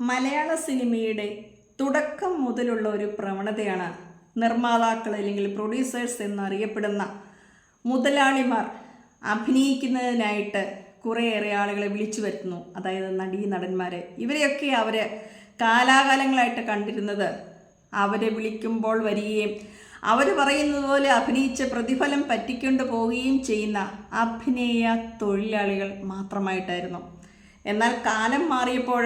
മലയാള സിനിമയുടെ തുടക്കം മുതലുള്ള ഒരു പ്രവണതയാണ് നിർമ്മാതാക്കൾ അല്ലെങ്കിൽ പ്രൊഡ്യൂസേഴ്സ് എന്നറിയപ്പെടുന്ന മുതലാളിമാർ അഭിനയിക്കുന്നതിനായിട്ട് കുറേയേറെ ആളുകളെ വിളിച്ചു വരുത്തുന്നു. അതായത് നടീ നടന്മാരെ. ഇവരെയൊക്കെ അവർ കാലാകാലങ്ങളായിട്ട് കണ്ടിരുന്നത് അവരെ വിളിക്കുമ്പോൾ വരികയും അവർ പറയുന്നത് പോലെ അഭിനയിച്ച പ്രതിഫലം പറ്റിക്കൊണ്ട് പോവുകയും ചെയ്യുന്ന അഭിനയ തൊഴിലാളികൾ മാത്രമായിട്ടായിരുന്നു. എന്നാൽ കാലം മാറിയപ്പോൾ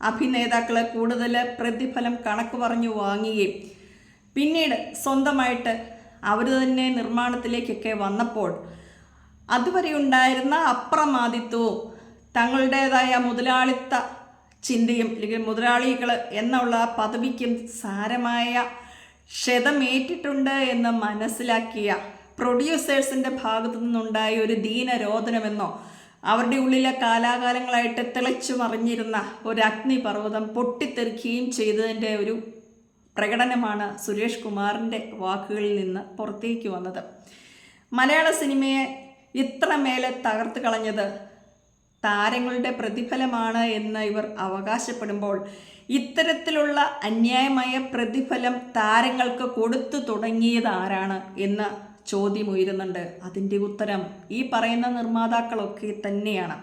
അഭിനേതാക്കൾ കൂടുതൽ പ്രതിഫലം കണക്ക് പറഞ്ഞു വാങ്ങുകയും പിന്നീട് സ്വന്തമായിട്ട് അവർ തന്നെ നിർമ്മാണത്തിലേക്കൊക്കെ വന്നപ്പോൾ അതുവരെ ഉണ്ടായിരുന്ന അപ്രമാദിത്വവും തങ്ങളുടേതായ മുതലാളിത്ത ചിന്തയും അല്ലെങ്കിൽ മുതലാളികൾ എന്നുള്ള പദവിക്കും സാരമായ ക്ഷതമേറ്റിട്ടുണ്ട് എന്ന് മനസ്സിലാക്കിയ പ്രൊഡ്യൂസേഴ്സിന്റെ ഭാഗത്തു നിന്നുണ്ടായ ഒരു ദീനരോധനമെന്നോ അവരുടെ ഉള്ളിലെ കാലാകാലങ്ങളായിട്ട് തിളച്ചു മറിഞ്ഞിരുന്ന ഒരു അഗ്നിപർവതം പൊട്ടിത്തെറിക്കുകയും ചെയ്തതിന്റെ ഒരു പ്രകടനമാണ് സുരേഷ് കുമാറിന്റെ വാക്കുകളിൽ നിന്ന് പുറത്തേക്ക് വന്നത്. മലയാള സിനിമയെ ഇത്ര മേലെ തകർത്ത് കളഞ്ഞത് താരങ്ങളുടെ പ്രതിഫലമാണ് എന്ന് ഇവർ അവകാശപ്പെടുമ്പോൾ ഇത്തരത്തിലുള്ള അന്യായമായ പ്രതിഫലം താരങ്ങൾക്ക് കൊടുത്തു തുടങ്ങിയത് ആരാണ് എന്ന് ചോദ്യം ഉയരുന്നുണ്ട്. അതിന്റെ ഉത്തരം ഈ പറയുന്ന നിർമ്മാതാക്കളൊക്കെ തന്നെയാണ്.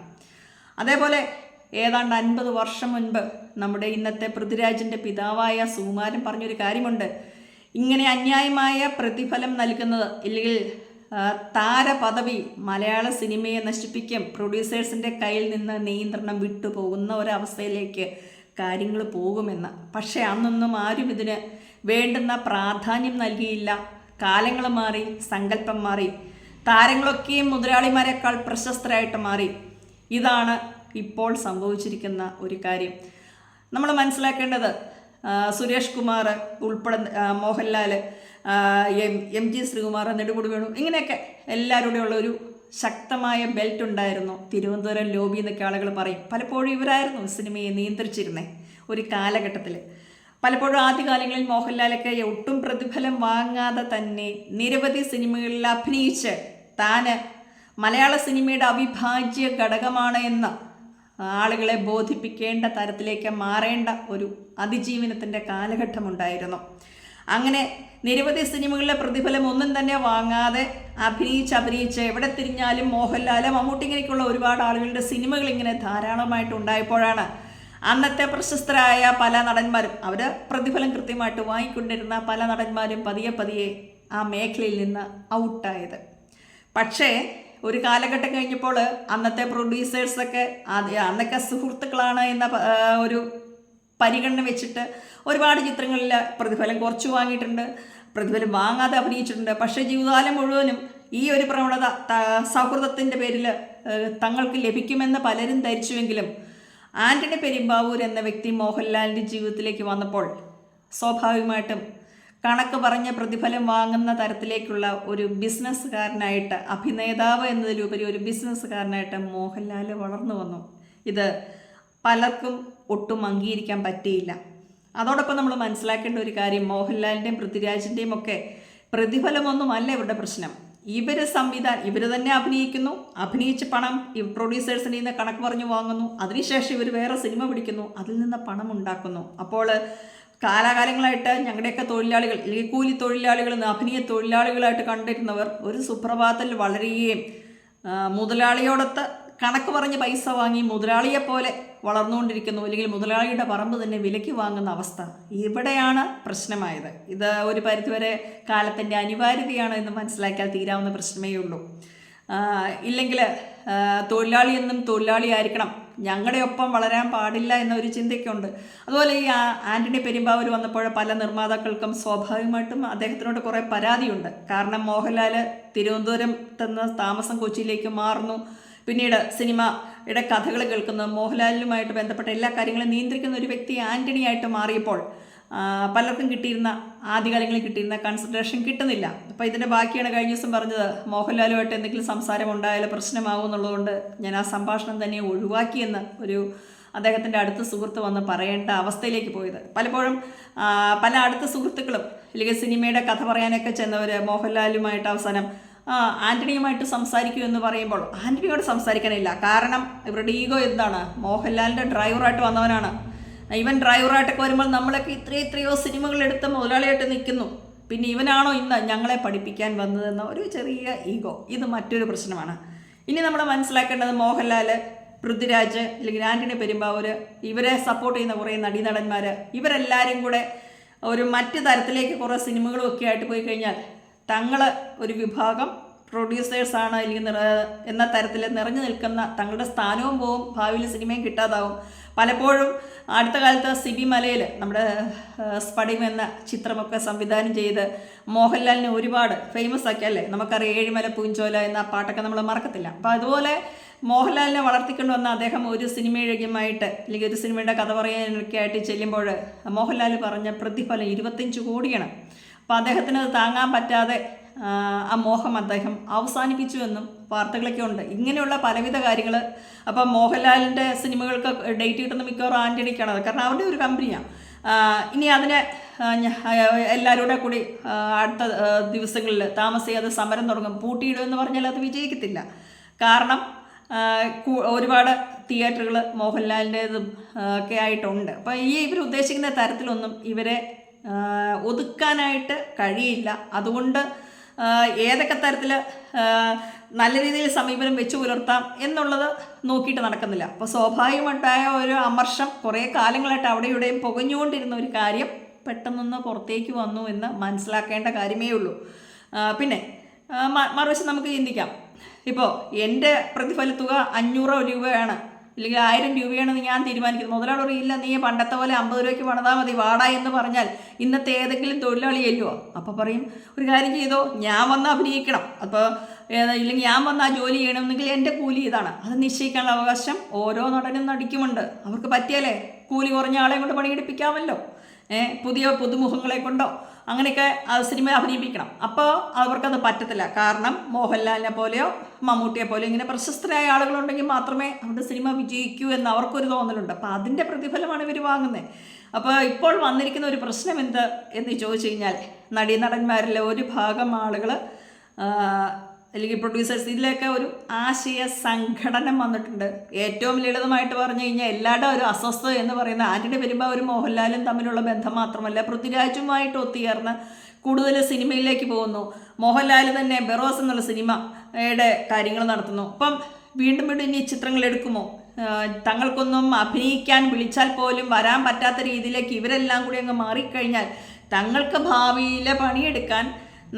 അതേപോലെ ഏതാണ്ട് അൻപത് വർഷം മുൻപ് നമ്മുടെ ഇന്നത്തെ പൃഥ്വിരാജിന്റെ പിതാവായ സുകുമാരൻ പറഞ്ഞൊരു കാര്യമുണ്ട്. ഇങ്ങനെ അന്യായമായ പ്രതിഫലം നൽകുന്നത് ഇല്ലെങ്കിൽ താരപദവി മലയാള സിനിമയെ നശിപ്പിക്കും. പ്രൊഡ്യൂസേഴ്സിന്റെ കയ്യിൽ നിന്ന് നിയന്ത്രണം വിട്ടുപോകുന്ന ഒരവസ്ഥയിലേക്ക് കാര്യങ്ങൾ പോകുമെന്ന്. പക്ഷേ അന്നൊന്നും ആരും ഇതിന് വേണ്ടുന്ന പ്രാധാന്യം നൽകിയില്ല. കാലങ്ങൾ മാറി സങ്കല്പം മാറി. താരങ്ങളൊക്കെയും മുതലാളിമാരെക്കാൾ പ്രശസ്തരായിട്ട് മാറി. ഇതാണ് ഇപ്പോൾ സംഭവിച്ചിരിക്കുന്ന ഒരു കാര്യം. നമ്മൾ മനസ്സിലാക്കേണ്ടത് സുരേഷ് കുമാർ ഉൾപ്പെടെ മോഹൻലാൽ എം ജി ശ്രീകുമാർ നെടുമുടി വേണു ഇങ്ങനെയൊക്കെ എല്ലാവരുടെ ഉള്ള ഒരു ശക്തമായ ബെൽറ്റ് ഉണ്ടായിരുന്നു. തിരുവനന്തപുരം ലോബി എന്നൊക്കെ ആളുകൾ പറയും. പലപ്പോഴും ഇവരായിരുന്നു സിനിമയെ നിയന്ത്രിച്ചിരുന്നത് ഒരു കാലഘട്ടത്തിൽ പലപ്പോഴും ആദ്യകാലങ്ങളിൽ മോഹൻലാലൊക്കെ ഒട്ടും പ്രതിഫലം വാങ്ങാതെ തന്നെ നിരവധി സിനിമകളിൽ അഭിനയിച്ച് താന് മലയാള സിനിമയുടെ അവിഭാജ്യ ഘടകമാണ് എന്ന് ആളുകളെ ബോധിപ്പിക്കേണ്ട തരത്തിലേക്ക് മാറേണ്ട ഒരു അതിജീവനത്തിന്റെ കാലഘട്ടമുണ്ടായിരുന്നു. അങ്ങനെ നിരവധി സിനിമകളിലെ പ്രതിഫലം ഒന്നും തന്നെ വാങ്ങാതെ അഭിനയിച്ച് അഭിനയിച്ച് എവിടെ തിരിഞ്ഞാലും മോഹൻലാൽ മമ്മൂട്ടിങ്ങനെയൊക്കെയുള്ള ഒരുപാട് ആളുകളുടെ സിനിമകൾ ഇങ്ങനെ ധാരാളമായിട്ട് ഉണ്ടായപ്പോഴാണ് അന്നത്തെ പ്രശസ്തരായ പല നടന്മാരും അവർ പ്രതിഫലം കൃത്യമായിട്ട് വാങ്ങിക്കൊണ്ടിരുന്ന പല നടന്മാരും പതിയെ പതിയെ ആ മേഖലയിൽ നിന്ന് ഔട്ടായത്. പക്ഷേ ഒരു കാലഘട്ടം കഴിഞ്ഞപ്പോൾ അന്നത്തെ പ്രൊഡ്യൂസേഴ്സൊക്കെ അന്നൊക്കെ സുഹൃത്തുക്കളാണ് എന്ന ഒരു പരിഗണന വെച്ചിട്ട് ഒരുപാട് ചിത്രങ്ങളിൽ പ്രതിഫലം കുറച്ച് വാങ്ങിയിട്ടുണ്ട് പ്രതിഫലം വാങ്ങാതെ അഭിനയിച്ചിട്ടുണ്ട്. പക്ഷേ ജീവിതകാലം മുഴുവനും ഈ ഒരു പ്രവണത സൗഹൃദത്തിന്റെ പേരിൽ തങ്ങൾക്ക് ലഭിക്കുമെന്ന് പലരും ധരിച്ചുവെങ്കിലും ആന്റണി പെരുമ്പാവൂർ എന്ന വ്യക്തി മോഹൻലാലിന്റെ ജീവിതത്തിലേക്ക് വന്നപ്പോൾ സ്വാഭാവികമായിട്ടും കണക്ക് പറഞ്ഞ പ്രതിഫലം വാങ്ങുന്ന തരത്തിലേക്കുള്ള ഒരു ബിസിനസ്സുകാരനായിട്ട് അഭിനേതാവ് എന്നതിലുപരി ഒരു ബിസിനസ്സുകാരനായിട്ട് മോഹൻലാൽ വളർന്നു വന്നു. ഇത് പലർക്കും ഒട്ടും അംഗീകരിക്കാൻ പറ്റിയില്ല. അതോടൊപ്പം നമ്മൾ മനസ്സിലാക്കേണ്ട ഒരു കാര്യം മോഹൻലാലിന്റെയും പൃഥ്വിരാജിന്റെയും ഒക്കെ പ്രതിഫലമൊന്നുമല്ല ഇവരുടെ പ്രശ്നം. ഇവർ സംവിധാനം ഇവർ തന്നെ അഭിനയിക്കുന്നു. അഭിനയിച്ച് പണം ഈ നിന്ന് കണക്ക് പറഞ്ഞു വാങ്ങുന്നു. അതിനുശേഷം ഇവർ വേറെ സിനിമ പിടിക്കുന്നു. അതിൽ നിന്ന് പണം ഉണ്ടാക്കുന്നു. അപ്പോൾ കാലാകാലങ്ങളായിട്ട് ഞങ്ങളുടെയൊക്കെ തൊഴിലാളികൾ ഈ കൂലി തൊഴിലാളികൾ അഭിനയ തൊഴിലാളികളായിട്ട് കണ്ടിരുന്നവർ ഒരു സുപ്രഭാതത്തിൽ വളരുകയും മുതലാളിയോടൊത്ത് കണക്ക് പറഞ്ഞ് പൈസ വാങ്ങി മുതലാളിയെ പോലെ വളർന്നുകൊണ്ടിരിക്കുന്നു അല്ലെങ്കിൽ മുതലാളിയുടെ പറമ്പ് തന്നെ വിലയ്ക്ക് വാങ്ങുന്ന അവസ്ഥ. ഇവിടെയാണ് പ്രശ്നമായത്. ഇത് ഒരു പരിധിവരെ കാലത്തിന്റെ അനിവാര്യതയാണ് എന്ന് മനസ്സിലാക്കിയാൽ തീരാവുന്ന പ്രശ്നമേ ഉള്ളൂ. ഇല്ലെങ്കിൽ തൊഴിലാളി എന്നും തൊഴിലാളി ആയിരിക്കണം. ഞങ്ങളുടെ ഒപ്പം വളരാൻ പാടില്ല എന്നൊരു ചിന്തയ്ക്കുണ്ട്. അതുപോലെ ഈ ആന്റണി പെരുമ്പാവൂർ വന്നപ്പോൾ പല നിർമ്മാതാക്കൾക്കും സ്വാഭാവികമായിട്ടും അദ്ദേഹത്തിനോട് കുറേ പരാതിയുണ്ട്. കാരണം മോഹൻലാൽ തിരുവനന്തപുരത്ത് നിന്ന് താമസം കൊച്ചിയിലേക്ക് മാറുന്നു. പിന്നീട് സിനിമ യുടെ കഥകൾ കേൾക്കുന്നത് മോഹൻലാലിനുമായിട്ട് ബന്ധപ്പെട്ട എല്ലാ കാര്യങ്ങളും നിയന്ത്രിക്കുന്ന ഒരു വ്യക്തി ആന്റണി ആയിട്ട് മാറിയപ്പോൾ പലർക്കും കിട്ടിയിരുന്ന ആദ്യകാലങ്ങളിൽ കിട്ടിയിരുന്ന കൺസിഡറേഷൻ കിട്ടുന്നില്ല. അപ്പോൾ ഇതിന്റെ ബാക്കിയാണ് കഴിഞ്ഞ ദിവസം പറഞ്ഞത് മോഹൻലാലുമായിട്ട് എന്തെങ്കിലും സംസാരം ഉണ്ടായാൽ പ്രശ്നമാകും എന്നുള്ളതുകൊണ്ട് ഞാൻ ആ സംഭാഷണം തന്നെ ഒഴിവാക്കിയെന്ന് ഒരു അദ്ദേഹത്തിന്റെ അടുത്ത സുഹൃത്ത് വന്ന് പറയേണ്ട അവസ്ഥയിലേക്ക് പോയത്. പലപ്പോഴും പല അടുത്ത സുഹൃത്തുക്കളും അല്ലെങ്കിൽ സിനിമയുടെ കഥ പറയാനൊക്കെ ചെന്നവർ മോഹൻലാലുമായിട്ട് അവസാനം ആ, ആന്റണിയുമായിട്ട് സംസാരിക്കൂ എന്ന് പറയുമ്പോൾ ആന്റണിയോട് സംസാരിക്കാനില്ല കാരണം ഇവരുടെ ഈഗോ എന്താണ്? മോഹൻലാലിന്റെ ഡ്രൈവറായിട്ട് വന്നവനാണ്. ഇവൻ ഡ്രൈവറായിട്ടൊക്കെ വരുമ്പോൾ നമ്മളൊക്കെ ഇത്രയും സിനിമകൾ എടുത്ത് മുതലാളിയായിട്ട് നിൽക്കുന്നു. പിന്നെ ഇവനാണോ ഇന്ന് ഞങ്ങളെ പഠിപ്പിക്കാൻ വന്നതെന്ന ഒരു ചെറിയ ഈഗോ. ഇത് മറ്റൊരു പ്രശ്നമാണ്. ഇനി നമ്മൾ മനസ്സിലാക്കേണ്ടത് മോഹൻലാൽ പൃഥ്വിരാജ് അല്ലെങ്കിൽ ആന്റണി പെരുമ്പാവൂർ ഇവരെ സപ്പോർട്ട് ചെയ്യുന്ന കുറേ നടീനടന്മാർ ഇവരെല്ലാവരും കൂടെ ഒരു മറ്റ് തരത്തിലേക്ക് കുറേ സിനിമകളും ഒക്കെ ആയിട്ട് പോയി കഴിഞ്ഞാൽ തങ്ങൾ ഒരു വിഭാഗം പ്രൊഡ്യൂസേഴ്സാണ് അല്ലെങ്കിൽ എന്ന തരത്തിൽ നിറഞ്ഞു നിൽക്കുന്ന തങ്ങളുടെ സ്ഥാനവും പോവും ഭാവിയിൽ സിനിമയും കിട്ടാതാവും. പലപ്പോഴും അടുത്ത കാലത്ത് സിബി മലയിൽ നമ്മുടെ സ്പടിം എന്ന ചിത്രമൊക്കെ സംവിധാനം ചെയ്ത് മോഹൻലാലിനെ ഒരുപാട് ഫേമസ് ആക്കി അല്ലേ? നമുക്കറിയാം ഏഴിമല പൂഞ്ചോല എന്ന പാട്ടൊക്കെ നമ്മൾ മറക്കത്തില്ല. അപ്പോൾ അതുപോലെ മോഹൻലാലിനെ വളർത്തിക്കൊണ്ട് വന്ന അദ്ദേഹം ഒരു സിനിമയുമായിട്ട് അല്ലെങ്കിൽ ഒരു സിനിമയുടെ കഥ പറയാനൊക്കെ ആയിട്ട് ചെല്ലുമ്പോൾ മോഹൻലാൽ പറഞ്ഞ പ്രതിഫലം ഇരുപത്തഞ്ച് കോടിയാണ്. അപ്പോൾ അദ്ദേഹത്തിന് അത് താങ്ങാൻ പറ്റാതെ ആ, മോഹം അദ്ദേഹം അവസാനിപ്പിച്ചു എന്നും വാർത്തകളൊക്കെ ഉണ്ട്. ഇങ്ങനെയുള്ള പലവിധ കാര്യങ്ങൾ അപ്പം മോഹൻലാലിന്റെ സിനിമകൾക്ക് ഡേറ്റ് കിട്ടുന്ന മിക്കവാറും ആന്റണിക്കാണ് കാരണം അവരുടെ ഒരു കമ്പനിയാണ് ഇനി അതിനെ ആ, ഞ- ആ, എല്ലാവരും കൂടി അടുത്ത ദിവസങ്ങളിൽ താമസിയാതെ സമരം തുടങ്ങും. പൂട്ടിയിടുമെന്ന് പറഞ്ഞാൽ അത് വിജയിക്കത്തില്ല. കാരണം ഒരുപാട് തിയേറ്ററുകൾ മോഹൻലാലിന്റെതും ഒക്കെ ആയിട്ടുണ്ട്. അപ്പോൾ ഈ ഇവർ ഉദ്ദേശിക്കുന്ന തരത്തിലൊന്നും ഇവരെ ഒതുക്കാനായിട്ട് കഴിയില്ല. അതുകൊണ്ട് ഏതൊക്കെ തരത്തിൽ നല്ല രീതിയിൽ സമീപനം വെച്ച് പുലർത്താം എന്നുള്ളത് നോക്കിയിട്ട് നടക്കുന്നില്ല. അപ്പോൾ സ്വാഭാവികമായിട്ടായ ഒരു അമർഷം കുറേ കാലങ്ങളായിട്ട് അവിടെ ഇവിടെയും പുകഞ്ഞുകൊണ്ടിരുന്ന ഒരു കാര്യം പെട്ടെന്നൊന്ന് പുറത്തേക്ക് വന്നു എന്ന് മനസ്സിലാക്കേണ്ട കാര്യമേ ഉള്ളൂ. പിന്നെ മറുവശം നമുക്ക് ചിന്തിക്കാം. ഇപ്പോൾ എന്റെ പ്രതിഫല തുക അഞ്ഞൂറ് രൂപയാണ്. അല്ലെങ്കിൽ ആയിരം രൂപയാണെന്ന് ഞാൻ തീരുമാനിക്കുന്നത് മുതലാളി പറയില്ല നീ പണ്ടത്തെ പോലെ അമ്പത് രൂപയ്ക്ക് പണിതാൽ മതി വാടാ എന്ന് പറഞ്ഞാൽ ഇന്നത്തെ ഏതെങ്കിലും തൊഴിലാളി ചെല്ലുമോ അപ്പോൾ പറയും ഒരു കാര്യം ചെയ്തോ ഞാൻ വന്ന് അഭിനയിക്കണം. അപ്പോൾ ഇല്ലെങ്കിൽ ഞാൻ വന്ന് ആ ജോലി ചെയ്യണമെന്നെങ്കിൽ എന്റെ കൂലി ഇതാണ്. അത് നിശ്ചയിക്കാനുള്ള അവകാശം ഓരോ നടനും നടിക്കുമുണ്ട്. അവർക്ക് പറ്റിയാലേ കൂലി കുറഞ്ഞ ആളെ കൊണ്ട് പണിയെടുപ്പിക്കാമല്ലോ. ഏഹ് പുതിയ പുതുമുഖങ്ങളെ കൊണ്ടോ അങ്ങനെയൊക്കെ സിനിമ അഭിനയിപ്പിക്കണം. അപ്പോൾ അവർക്കത് പറ്റത്തില്ല. കാരണം മോഹൻലാലിനെ പോലെയോ മമ്മൂട്ടിയെ പോലെയോ ഇങ്ങനെ പ്രശസ്തരായ ആളുകളുണ്ടെങ്കിൽ മാത്രമേ അവരുടെ സിനിമ വിജയിക്കൂ എന്ന് അവർക്കൊരു തോന്നലുണ്ട്. അപ്പോൾ അതിന്റെ പ്രതിഫലമാണ് ഇവർ വാങ്ങുന്നത് അപ്പോൾ ഇപ്പോൾ വന്നിരിക്കുന്ന ഒരു പ്രശ്നം എന്ത് എന്ന് ചോദിച്ചു കഴിഞ്ഞാൽ നടീനടന്മാരിലെ ഒരു ഭാഗം ആളുകൾ അല്ലെങ്കിൽ പ്രൊഡ്യൂസേഴ്സ് ഇതിലൊക്കെ ഒരു ആശയ സംഘടന വന്നിട്ടുണ്ട്. ഏറ്റവും ലളിതമായിട്ട് പറഞ്ഞു കഴിഞ്ഞാൽ എല്ലാവരുടെ ഒരു അസ്വസ്ഥത എന്ന് പറയുന്ന ആന്റണി പെരുമ്പാവൂരും മോഹൻലാലും തമ്മിലുള്ള ബന്ധം മാത്രമല്ല പൃഥ്വിരാജുമായിട്ട് ഒത്തുചേർന്ന് കൂടുതൽ സിനിമയിലേക്ക് പോകുന്നു. മോഹൻലാൽ തന്നെ ബെറോസ് എന്നുള്ള സിനിമയുടെ കാര്യങ്ങൾ നടത്തുന്നു. അപ്പം വീണ്ടും വീണ്ടും ഇനി ചിത്രങ്ങൾ എടുക്കുമോ? തങ്ങൾക്കൊന്നും അഭിനയിക്കാൻ വിളിച്ചാൽ പോലും വരാൻ പറ്റാത്ത രീതിയിലേക്ക് ഇവരെല്ലാം കൂടി അങ്ങ് മാറിക്കഴിഞ്ഞാൽ തങ്ങൾക്ക് ഭാവിയിലെ പണിയെടുക്കാൻ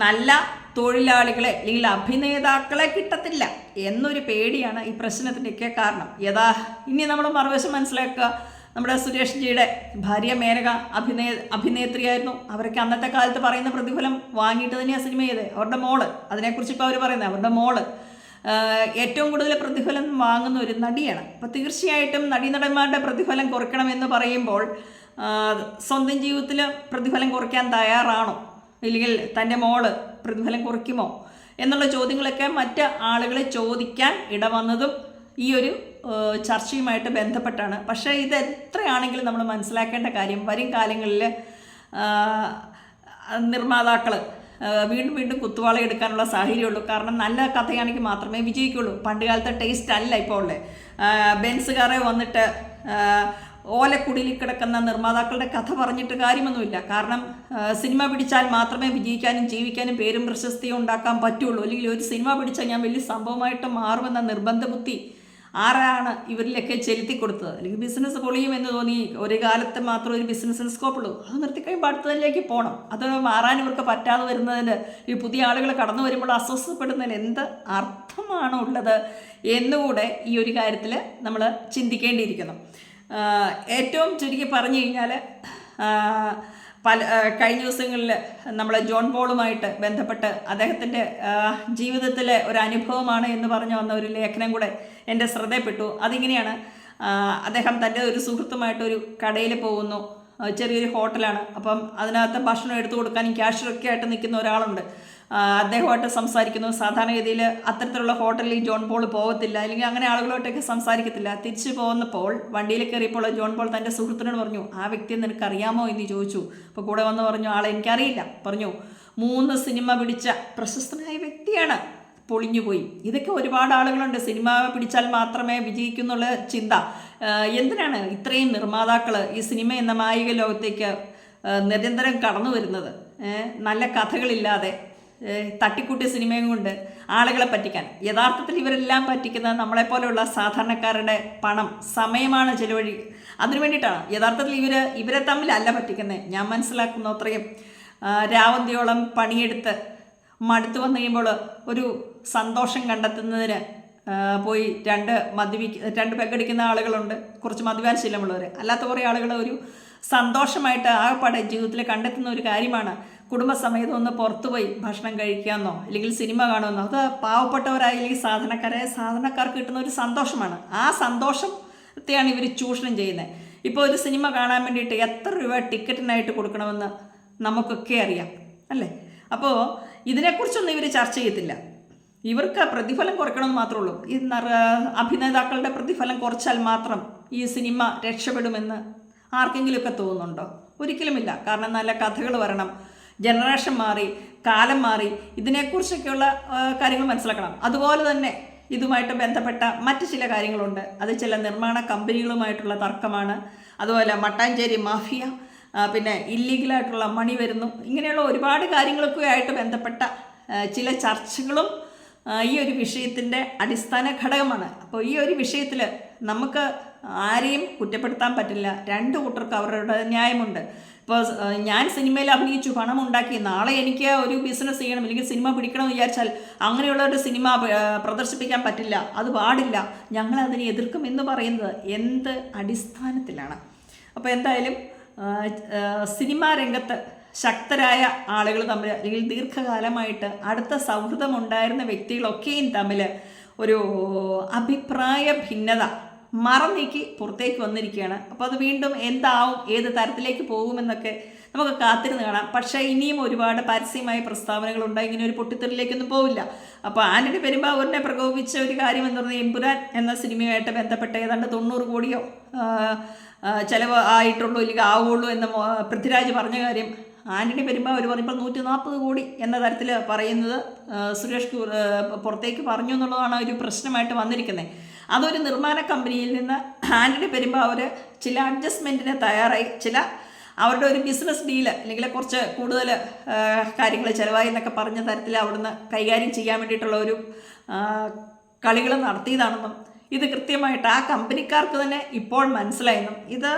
നല്ല തൊഴിലാളികളെ അല്ലെങ്കിൽ അഭിനേതാക്കളെ കിട്ടത്തില്ല എന്നൊരു പേടിയാണ് ഈ പ്രശ്നത്തിന്റെയൊക്കെ കാരണം. യഥാ ഇനി നമ്മൾ മറുവശം മനസ്സിലാക്കുക. നമ്മുടെ സുരേഷ് ജിയുടെ ഭാര്യ മേനക അഭിനയ അഭിനേത്രിയായിരുന്നു. അവരൊക്കെ അന്നത്തെ കാലത്ത് പറയുന്ന പ്രതിഫലം വാങ്ങിയിട്ട് തന്നെയാണ് സിനിമ ചെയ്തത്. അവരുടെ മോൾ അതിനെക്കുറിച്ച് ഇപ്പോൾ അവർ പറയുന്നത് അവരുടെ മോൾ. ഏറ്റവും കൂടുതൽ പ്രതിഫലം വാങ്ങുന്ന ഒരു നടിയാണ്. അപ്പോൾ തീർച്ചയായിട്ടും നടീനടന്മാരുടെ പ്രതിഫലം കുറയ്ക്കണമെന്ന് പറയുമ്പോൾ സ്വന്തം ജീവിതത്തിൽ പ്രതിഫലം കുറയ്ക്കാൻ തയ്യാറാണോ? ഇല്ലെങ്കിൽ തന്റെ മോൾ പ്രതിഫലം കുറയ്ക്കുമോ എന്നുള്ള ചോദ്യങ്ങളൊക്കെ മറ്റ് ആളുകളെ ചോദിക്കാൻ ഇടവന്നതും ഈ ഒരു ചർച്ചയുമായിട്ട് ബന്ധപ്പെട്ടാണ്. പക്ഷേ ഇത് എത്രയാണെങ്കിലും നമ്മൾ മനസ്സിലാക്കേണ്ട കാര്യം വരും കാലങ്ങളിൽ നിർമ്മാതാക്കൾ വീണ്ടും വീണ്ടും കുത്തുവാള എടുക്കാനുള്ള സാഹചര്യമുള്ളൂ. കാരണം നല്ല കഥയാണെങ്കിൽ മാത്രമേ വിജയിക്കുള്ളൂ. പണ്ടുകാലത്തെ ടേസ്റ്റ് അല്ല ഇപ്പോൾ ഉള്ളത് ബെൻസുകാരെ വന്നിട്ട് ഓലക്കുടിയിൽ കിടക്കുന്ന നിർമ്മാതാക്കളുടെ കഥ പറഞ്ഞിട്ട് കാര്യമൊന്നുമില്ല. കാരണം സിനിമ പിടിച്ചാൽ മാത്രമേ വിജയിക്കാനും ജീവിക്കാനും പേരും പ്രശസ്തിയും ഉണ്ടാക്കാൻ പറ്റുള്ളൂ. അല്ലെങ്കിൽ ഒരു സിനിമ പിടിച്ചാൽ ഞാൻ വലിയ സംഭവമായിട്ട് മാറുമെന്ന നിർബന്ധ ബുദ്ധി ആരാണ് ഇവരിലൊക്കെ ചെലുത്തി കൊടുത്തത്? അല്ലെങ്കിൽ ബിസിനസ് പൊളിയും എന്ന് തോന്നി. ഒരു കാലത്ത് മാത്രം ഒരു ബിസിനസ്സിന് സ്കോപ്പുള്ളൂ അത് നിർത്തിക്കഴിയുമ്പോൾ അടുത്തതിലേക്ക് പോകണം അത് മാറാൻ ഇവർക്ക് പറ്റാതെ വരുന്നതിന് ഈ പുതിയ ആളുകൾ കടന്നു വരുമ്പോൾ അസ്വസ്ഥപ്പെടുന്നതിന് എന്ത് അർത്ഥമാണ് ഉള്ളത് എന്നുകൂടെ ഈ ഒരു കാര്യത്തിൽ നമ്മൾ ചിന്തിക്കേണ്ടിയിരിക്കുന്നു. ഏറ്റവും ചുരുക്കി പറഞ്ഞു കഴിഞ്ഞാൽ പല കഴിഞ്ഞ ദിവസങ്ങളിൽ നമ്മളെ ജോൺ പോളുമായിട്ട് ബന്ധപ്പെട്ട് അദ്ദേഹത്തിന്റെ ജീവിതത്തിലെ ഒരു അനുഭവമാണ് എന്ന് പറഞ്ഞു വന്ന ഒരു ലേഖനം കൂടെ എന്റെ ശ്രദ്ധയിൽപ്പെട്ടു. അതിങ്ങനെയാണ് അദ്ദേഹം തന്റെ ഒരു സുഹൃത്തുമായിട്ടൊരു കടയിൽ പോകുന്നു. ചെറിയൊരു ഹോട്ടലാണ്. അപ്പം അതിനകത്ത് ഭക്ഷണം എടുത്തു കൊടുക്കാനും ക്യാഷ് ഒക്കെ ആയിട്ട് നിൽക്കുന്ന ഒരാളുണ്ട്. അദ്ദേഹമായിട്ട് സംസാരിക്കുന്നു. സാധാരണഗതിയിൽ അത്തരത്തിലുള്ള ഹോട്ടലിൽ ജോൺ പോൾ പോകത്തില്ല. അല്ലെങ്കിൽ അങ്ങനെ ആളുകളോട്ടൊക്കെ സംസാരിക്കത്തില്ല. തിരിച്ചു പോകുന്നപ്പോൾ വണ്ടിയിൽ കയറിയപ്പോൾ ജോൺ പോൾ തന്റെ സുഹൃത്തിനോട് പറഞ്ഞു ആ വ്യക്തിയെ നിനക്കറിയാമോ? എന്ന് ചോദിച്ചു. അപ്പോൾ കൂടെ വന്ന് പറഞ്ഞു ആളെ എനിക്കറിയില്ല. പറഞ്ഞു മൂന്ന് സിനിമ പിടിച്ച പ്രശസ്തനായ വ്യക്തിയാണ്. പൊളിഞ്ഞുപോയി. ഇതൊക്കെ ഒരുപാട് ആളുകളുണ്ട്. സിനിമ പിടിച്ചാൽ മാത്രമേ വിജയിക്കുന്നുള്ള ചിന്ത. എന്തിനാണ് ഇത്രയും നിർമ്മാതാക്കൾ ഈ സിനിമ എന്ന മായിക ലോകത്തേക്ക് നിരന്തരം കടന്നു വരുന്നത്? നല്ല കഥകളില്ലാതെ തട്ടിക്കൂട്ടിയ സിനിമയും കൊണ്ട് ആളുകളെ പറ്റിക്കാൻ. യഥാർത്ഥത്തിൽ ഇവരെല്ലാം പറ്റിക്കുന്നത് നമ്മളെപ്പോലെയുള്ള സാധാരണക്കാരുടെ പണം സമയമാണ് ചെലവഴി. അതിനു വേണ്ടിയിട്ടാണ്. യഥാർത്ഥത്തിൽ ഇവർ ഇവരെ തമ്മിലല്ല പറ്റിക്കുന്നത് ഞാൻ മനസ്സിലാക്കുന്ന അത്രയും. രാവന്തിയോളം പണിയെടുത്ത് മടുത്തു വന്നു കഴിയുമ്പോൾ ഒരു സന്തോഷം കണ്ടെത്തുന്നതിന് പോയി രണ്ട് മദ്യപി രണ്ട് പെഗടിക്കുന്ന ആളുകളുണ്ട്. കുറച്ച് മദ്യപാൻ ശീലമുള്ളവർ അല്ലാത്ത കുറേ ആളുകൾ ഒരു സന്തോഷമായിട്ട് ആകെപ്പാടെ ജീവിതത്തിൽ കണ്ടെത്തുന്ന ഒരു കാര്യമാണ് കുടുംബസമേതം ഒന്ന് പുറത്തു പോയി ഭക്ഷണം കഴിക്കാമെന്നോ അല്ലെങ്കിൽ സിനിമ കാണുമെന്നോ അത് പാവപ്പെട്ടവരായ അല്ലെങ്കിൽ സാധനക്കാരെ സാധനക്കാർക്ക് കിട്ടുന്ന ഒരു സന്തോഷമാണ്. ആ സന്തോഷത്തെയാണ് ഇവർ ചൂഷണം ചെയ്യുന്നത് ഇപ്പോൾ ഒരു സിനിമ കാണാൻ വേണ്ടിയിട്ട് എത്ര രൂപ ടിക്കറ്റിനായിട്ട് കൊടുക്കണമെന്ന് നമുക്കൊക്കെ അറിയാം അല്ലേ? അപ്പോൾ ഇതിനെക്കുറിച്ചൊന്നും ഇവർ ചർച്ച ചെയ്യത്തില്ല. ഇവർക്ക് പ്രതിഫലം കുറയ്ക്കണമെന്ന് മാത്രമേ ഉള്ളൂ. ഈ അഭിനേതാക്കളുടെ പ്രതിഫലം കുറച്ചാൽ മാത്രം ഈ സിനിമ രക്ഷപ്പെടുമെന്ന് ആർക്കെങ്കിലുമൊക്കെ തോന്നുന്നുണ്ടോ? ഒരിക്കലുമില്ല. കാരണം നല്ല കഥകൾ വരണം. ജനറേഷൻ മാറി കാലം മാറി ഇതിനെക്കുറിച്ചൊക്കെയുള്ള കാര്യങ്ങൾ മനസ്സിലാക്കണം. അതുപോലെ തന്നെ ഇതുമായിട്ട് ബന്ധപ്പെട്ട മറ്റ് ചില കാര്യങ്ങളുണ്ട്. അത് ചില നിർമ്മാണ കമ്പനികളുമായിട്ടുള്ള തർക്കമാണ്. അതുപോലെ മട്ടാഞ്ചേരി മാഫിയ പിന്നെ ഇല്ലീഗലായിട്ടുള്ള മണി വരുന്നു. ഇങ്ങനെയുള്ള ഒരുപാട് കാര്യങ്ങളൊക്കെ ആയിട്ട് ബന്ധപ്പെട്ട ചില ചർച്ചകളും ഈ ഒരു വിഷയത്തിന്റെ അടിസ്ഥാന ഘടകമാണ്. അപ്പോൾ ഈ ഒരു വിഷയത്തിൽ നമുക്ക് ആരെയും കുറ്റപ്പെടുത്താൻ പറ്റില്ല. രണ്ട് കൂട്ടർക്ക് അവരുടെ ന്യായമുണ്ട്. ഇപ്പോൾ ഞാൻ സിനിമയിൽ അഭിനയിച്ചു പണം ഉണ്ടാക്കി. നാളെ എനിക്ക് ഒരു ബിസിനസ് ചെയ്യണം അല്ലെങ്കിൽ സിനിമ പിടിക്കണം വിചാരിച്ചാൽ അങ്ങനെയുള്ള ഒരു സിനിമ പ്രദർശിപ്പിക്കാൻ പറ്റില്ല. അത് പാടില്ല. ഞങ്ങൾ അതിനെ എതിർക്കും എന്ന് പറയുന്നത് എന്ത് അടിസ്ഥാനത്തിലാണ്? അപ്പോൾ എന്തായാലും സിനിമാ രംഗത്ത് ശക്തരായ ആളുകൾ തമ്മിൽ അല്ലെങ്കിൽ ദീർഘകാലമായിട്ട് അടുത്ത സൗഹൃദമുണ്ടായിരുന്ന വ്യക്തികളൊക്കെയും തമ്മിൽ ഒരു അഭിപ്രായ ഭിന്നത മറന്നീക്കി പുറത്തേക്ക് വന്നിരിക്കുകയാണ്. അപ്പോൾ അത് വീണ്ടും എന്താവും ഏത് തരത്തിലേക്ക് പോകുമെന്നൊക്കെ നമുക്ക് കാത്തിരുന്ന് കാണാം. പക്ഷേ ഇനിയും ഒരുപാട് പരസ്യമായ പ്രസ്താവനകളുണ്ട്. ഇങ്ങനെ ഒരു പൊട്ടിത്തെറിലേക്കൊന്നും പോവില്ല. അപ്പോൾ ആന്റണി പെരുമ്പാവൂരിനെ പ്രകോപിച്ച ഒരു കാര്യം എന്ന് പറഞ്ഞാൽ എമ്പുരാൻ എന്ന സിനിമയായിട്ട് ബന്ധപ്പെട്ട് ഏതാണ്ട് തൊണ്ണൂറ് കോടിയോ ചിലവ് ആയിട്ടുള്ളൂ ഇല്ലെങ്കിൽ ആവുള്ളൂ എന്ന് പൃഥ്വിരാജ് പറഞ്ഞ കാര്യം ആന്റണി പെരുമ്പാവൂർ പറഞ്ഞപ്പോൾ നൂറ്റി നാൽപ്പത് കോടി എന്ന തരത്തിൽ പറയുന്നത് സുരേഷ് പുറത്തേക്ക് പറഞ്ഞു എന്നുള്ളതാണ് ഒരു പ്രശ്നമായിട്ട് വന്നിരിക്കുന്നത്. അതൊരു നിർമ്മാണ കമ്പനിയിൽ നിന്ന് ആന്റണി അവർ ചില അഡ്ജസ്റ്റ്മെന്റിന് തയ്യാറായി. ചില അവരുടെ ഒരു ബിസിനസ് ഡീൽ അല്ലെങ്കിൽ കുറച്ച് കൂടുതൽ കാര്യങ്ങൾ ചിലവായി എന്നൊക്കെ പറഞ്ഞ തരത്തിൽ അവിടുന്ന് കൈകാര്യം ചെയ്യാൻ വേണ്ടിയിട്ടുള്ള ഒരു കളികൾ നടത്തിയതാണെന്നും ഇത് കൃത്യമായിട്ട് ആ കമ്പനിക്കാർക്ക് തന്നെ ഇപ്പോൾ മനസ്സിലായെന്നും ഇത്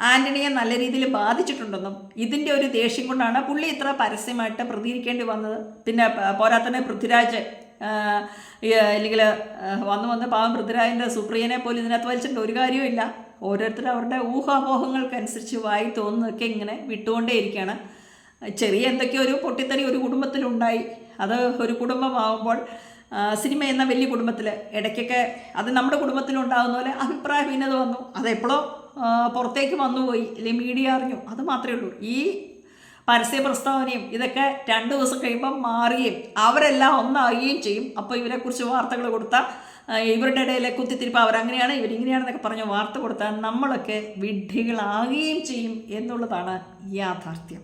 ആന്റണിയെ നല്ല രീതിയിൽ ബാധിച്ചിട്ടുണ്ടെന്നും ഇതിന്റെ ഒരു ദേഷ്യം കൊണ്ടാണ് പുള്ളി ഇത്ര പരസ്യമായിട്ട് പ്രതികരിക്കേണ്ടി വന്നത്. പിന്നെ പോരാത്തന്നെ പൃഥ്വിരാജ് അല്ലെങ്കിൽ വന്ന് വന്ന് പാവം പൃഥ്വിരാജിന്റെ സുപ്രിയനെ പോലും ഇതിനകത്ത് വലിച്ചിട്ടുണ്ട്. ഒരു കാര്യമില്ല ഓരോരുത്തർ അവരുടെ ഊഹാപോഹങ്ങൾക്കനുസരിച്ച് വായി തോന്നുന്നതൊക്കെ ഇങ്ങനെ വിട്ടുകൊണ്ടേയിരിക്കുകയാണ് ചെറിയ എന്തൊക്കെയോ ഒരു പൊട്ടിത്തെറി ഒരു കുടുംബത്തിലുണ്ടായി. അത് ഒരു കുടുംബമാവുമ്പോൾ സിനിമ എന്ന വലിയ കുടുംബത്തിൽ ഇടയ്ക്കൊക്കെ അത് നമ്മുടെ കുടുംബത്തിലുണ്ടാകുന്ന പോലെ അഭിപ്രായ ഭിന്നത വന്നു അതെപ്പോഴോ പുറത്തേക്ക് വന്നുപോയി. അല്ലെങ്കിൽ മീഡിയ അറിഞ്ഞു. അത് മാത്രമേ ഉള്ളൂ. ഈ പരസ്യ പ്രസ്താവനയും ഇതൊക്കെ രണ്ട് ദിവസം കഴിയുമ്പോൾ മാറുകയും അവരെല്ലാം ഒന്നാകുകയും ചെയ്യും. അപ്പോൾ ഇവരെക്കുറിച്ച് വാർത്തകൾ കൊടുത്താൽ ഇവരുടെ ഇടയിലെ കുത്തിത്തിരിപ്പ് അവരങ്ങനെയാണ് ഇവരിങ്ങനെയാണെന്നൊക്കെ പറഞ്ഞ് വാർത്ത കൊടുത്താൽ നമ്മളൊക്കെ വിഡ്ഢികളാകുകയും ചെയ്യും എന്നുള്ളതാണ് യാഥാർത്ഥ്യം.